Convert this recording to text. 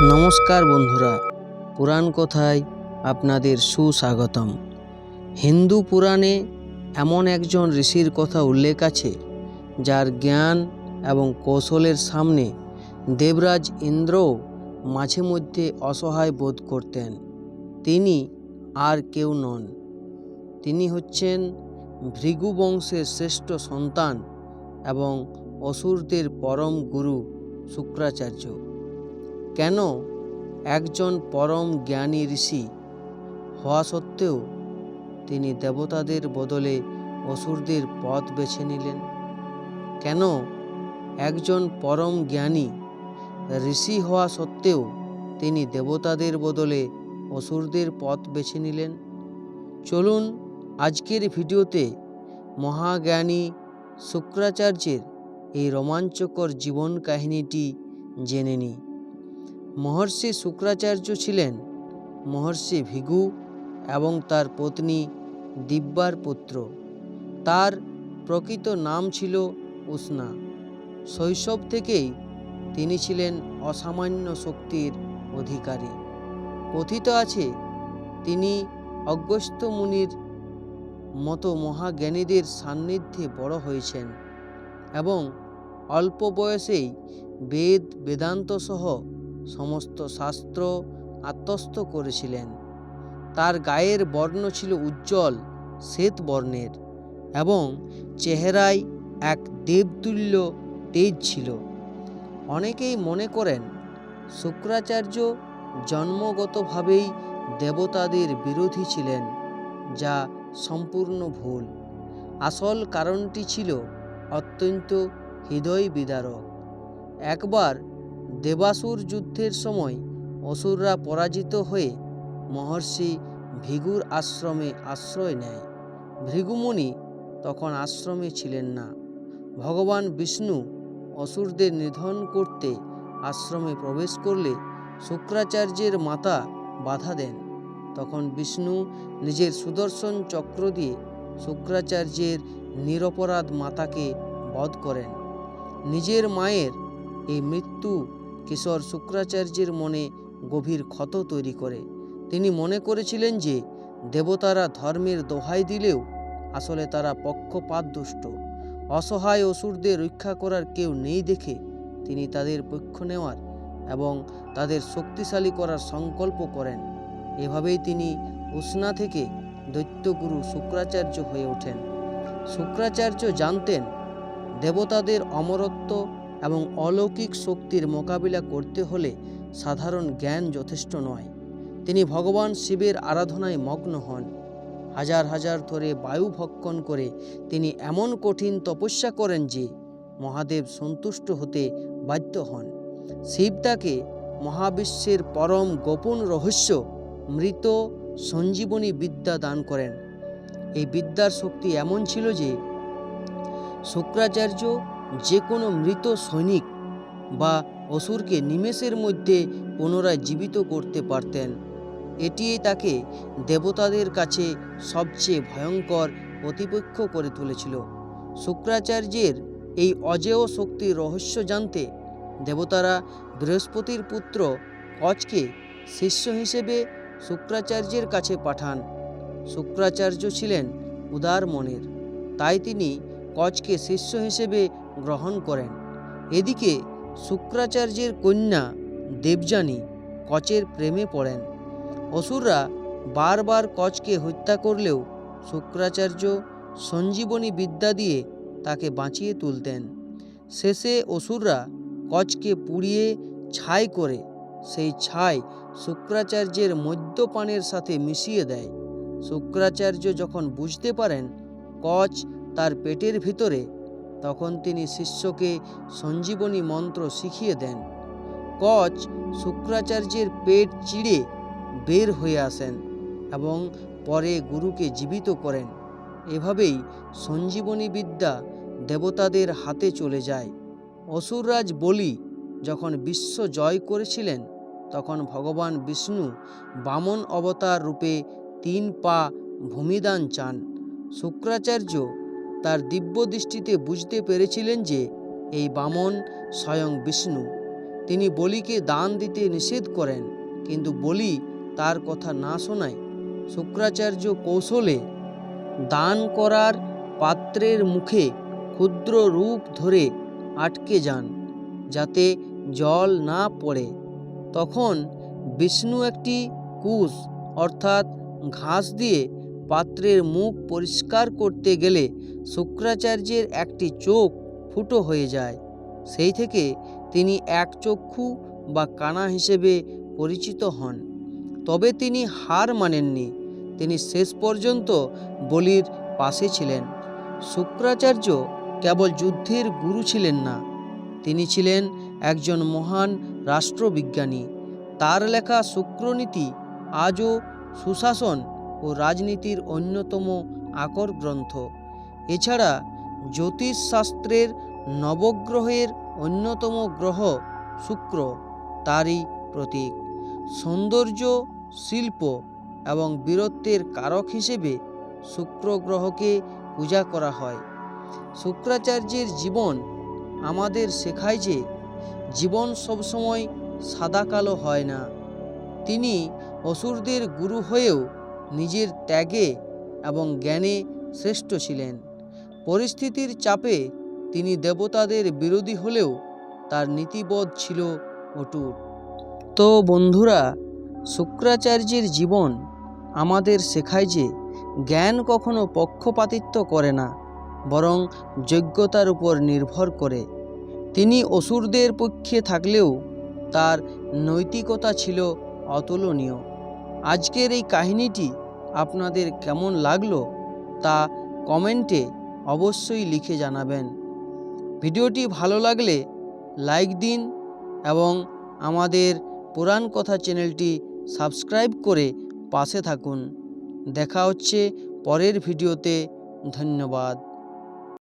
নমস্কার বন্ধুরা, পুরাণ কথায় আপনাদের সুস্বাগতম। হিন্দু পুরাণে এমন একজন ঋষির কথা উল্লেখ আছে, যার জ্ঞান এবং কৌশলের সামনে দেবরাজ ইন্দ্র মাঝে মধ্যে অসহায় বোধ করতেন। তিনি আর কেউ নন। তিনি হচ্ছেন ভৃগু বংশের শ্রেষ্ঠ সন্তান এবং অসুরদের পরম গুরু শুক্রাচার্য। কেন একজন পরম জ্ঞানী ঋষি হওয়া সত্ত্বেও তিনি দেবতাদের বদলে অসুরদের পথ বেছে নিলেন? কেন একজন পরম জ্ঞানী ঋষি হওয়া সত্ত্বেও তিনি দেবতাদের বদলে অসুরদের পথ বেছে নিলেন? চলুন আজকের ভিডিওতে মহাজ্ঞানী শুক্রাচার্যের এই রোমাঞ্চকর জীবন কাহিনীটি জেনে নিই। মহর্ষি শুক্রাচার্য ছিলেন মহর্ষি ভিগু এবং তার পত্নী দিব্যার পুত্র। তার প্রকৃত নাম ছিল উষ্ণা। শৈশব থেকেই তিনি ছিলেন অসামান্য শক্তির অধিকারী। কথিত আছে, তিনি অগস্ত্য মুনির মতো মহাজ্ঞানীদের সান্নিধ্যে বড় হয়েছেন এবং অল্প বয়সেই বেদ বেদান্ত সহ সমস্ত শাস্ত্র আত্মস্থ করেছিলেন। তার গায়ের বর্ণ ছিল উজ্জ্বল, শ্বেত বর্ণের এবং চেহারায় এক দেবতুল্য তেজ ছিল। অনেকেই মনে করেন, শুক্রাচার্য জন্মগতভাবেই দেবতাদের বিরোধী ছিলেন, যা সম্পূর্ণ ভুল। আসল কারণটি ছিল অত্যন্ত হৃদয় বিদারক একবার দেবাসুর যুদ্ধের সময় অসুররা পরাজিত হয়ে মহর্ষি ভৃগুর আশ্রমে আশ্রয় নেয়। ভৃগুমুনি তখন আশ্রমে ছিলেন না। ভগবান বিষ্ণু অসুরদের নিধন করতে আশ্রমে প্রবেশ করলে শুক্রাচার্যের মাতা বাধা দেন। তখন বিষ্ণু নিজের সুদর্শন চক্র দিয়ে শুক্রাচার্যের নিরপরাধ মাতাকে বধ করেন। নিজের মায়ের এই মৃত্যু কিশোর শুক্রাচার্যের মনে গভীর ক্ষত তৈরি করে। তিনি মনে করেছিলেন যে, দেবতারা ধর্মের দোহাই দিলেও আসলে তারা পক্ষপাত দুষ্ট অসহায় অসুরদের রক্ষা করার কেউ নেই দেখে তিনি তাদের পক্ষ নেওয়ার এবং তাদের শক্তিশালী করার সংকল্প করেন। এভাবেই তিনি উষ্ণা থেকে দৈত্যগুরু শুক্রাচার্য হয়ে ওঠেন। শুক্রাচার্য জানতেন, দেবতাদের অমরত্ব এবং অলৌকিক শক্তির মোকাবিলা করতে হলে সাধারণ জ্ঞান যথেষ্ট নয়। তিনি ভগবান শিবের আরাধনায় মগ্ন হন। হাজার হাজার ধরে বায়ু ভক্ষণ করে তিনি এমন কঠিন তপস্যা করেন যে মহাদেব সন্তুষ্ট হতে বাধ্য হন। শিব তাকে মহাবিশ্বের পরম গোপন রহস্য মৃত সঞ্জীবনী বিদ্যা দান করেন। এই বিদ্যার শক্তি এমন ছিল যে শুক্রাচার্য যে কোনো মৃত সৈনিক বা অসুরকে নিমেষের মধ্যে পুনরায় জীবিত করতে পারতেন। এটি তাকে দেবতাদের কাছে সবচেয়ে ভয়ঙ্কর প্রতিপক্ষ করে তুলেছিল। শুক্রাচার্যের এই অজেয় শক্তির রহস্য জানতে দেবতারা বৃহস্পতির পুত্র কচকে শিষ্য হিসেবে শুক্রাচার্যের কাছে পাঠান। শুক্রাচার্য ছিলেন উদার মনের, তাই তিনি কচকে শিষ্য হিসেবে গ্রহণ করেন। এদিকে শুক্রাচার্যের কন্যা দেবযানী কচের প্রেমে পড়েন। অসুররা বারবার কচকে হত্যা করলেও শুক্রাচার্য সঞ্জীবনী বিদ্যা দিয়ে তাকে বাঁচিয়ে তুলতেন। শেষে অসুররা কচকে পুড়িয়ে ছাই করে সেই ছাই শুক্রাচার্যের মদ্যপানের সাথে মিশিয়ে দেয়। শুক্রাচার্য যখন বুঝতে পারেন কচ তার পেটের ভিতরে তখন তিনি শিষ্যকে সঞ্জীবনী মন্ত্র শিখিয়ে দেন। কচ শুক্রাচার্যের পেট চিড়ে বের হয়ে আসেন এবং পরে গুরুকে জীবিত করেন। এভাবেই সঞ্জীবনী বিদ্যা দেবতাদের হাতে চলে যায়। অসুররাজ বলি, যখন বিশ্ব জয় করেছিলেন, তখন ভগবান বিষ্ণু বামন অবতার রূপে তিন পা ভূমিদান চান। শুক্রাচার্য তার দিব্য দৃষ্টিতে বুঝতে পেরেছিলেন যে এই বামন স্বয়ং বিষ্ণু। তিনি বলিকে দান দিতে নিষেধ করেন, কিন্তু বলি তার কথা না শোনায়। শুক্রাচার্য কৌশলে দান করার পাত্রের মুখে ক্ষুদ্র রূপ ধরে আটকে যান, যাতে জল না পড়ে। তখন বিষ্ণু একটি কুশ, অর্থাৎ ঘাস দিয়ে পাত্রের মুখ পরিষ্কার করতে গেলে শুক্রাচার্যের একটি চোখ ফুটো হয়ে যায়। সেই থেকে তিনি এক চক্ষু বা কানা হিসেবে পরিচিত হন। তবে তিনি হার মানেননি। তিনি শেষ পর্যন্ত বলির পাশে ছিলেন। শুক্রাচার্য কেবল যুদ্ধের গুরু ছিলেন না। তিনি ছিলেন একজন মহান রাষ্ট্রবিজ্ঞানী। তার লেখা শুক্রনীতি আজও সুশাসন ও রাজনীতির অন্যতম আকর গ্রন্থ। এছাড়া জ্যোতিষশাস্ত্রের নবগ্রহের অন্যতম গ্রহ শুক্র, তারই প্রতীক। সৌন্দর্য, শিল্প এবং বীরত্বের কারক হিসেবে শুক্র গ্রহকে পূজা করা হয়। শুক্রাচার্যের জীবন আমাদের শেখায় যে জীবন সবসময় সাদা কালো হয় না। তিনি অসুরদের গুরু হয়েও নিজের ত্যাগে এবং জ্ঞানে শ্রেষ্ঠ ছিলেন। পরিস্থিতির চাপে তিনি দেবতাদের বিরোধী হলেও তার নীতিবোধ ছিল অটুট। তো বন্ধুরা, শুক্রাচার্যের জীবন আমাদের শেখায় যে জ্ঞান কখনো পক্ষপাতিত্ব করে না, বরং যোগ্যতার উপর নির্ভর করে। তিনি অসুরদের পক্ষে থাকলেও তার নৈতিকতা ছিল অতুলনীয়। আজকের এই কাহিনীটি আপনাদের কেমন লাগল তা কমেন্টে অবশ্যই লিখে জানাবেন। ভিডিওটি ভালো লাগলে লাইক দিন এবং আমাদের পুরাণ কথা চ্যানেলটি সাবস্ক্রাইব করে পাশে থাকুন। দেখা হচ্ছে পরের ভিডিওতে। ধন্যবাদ।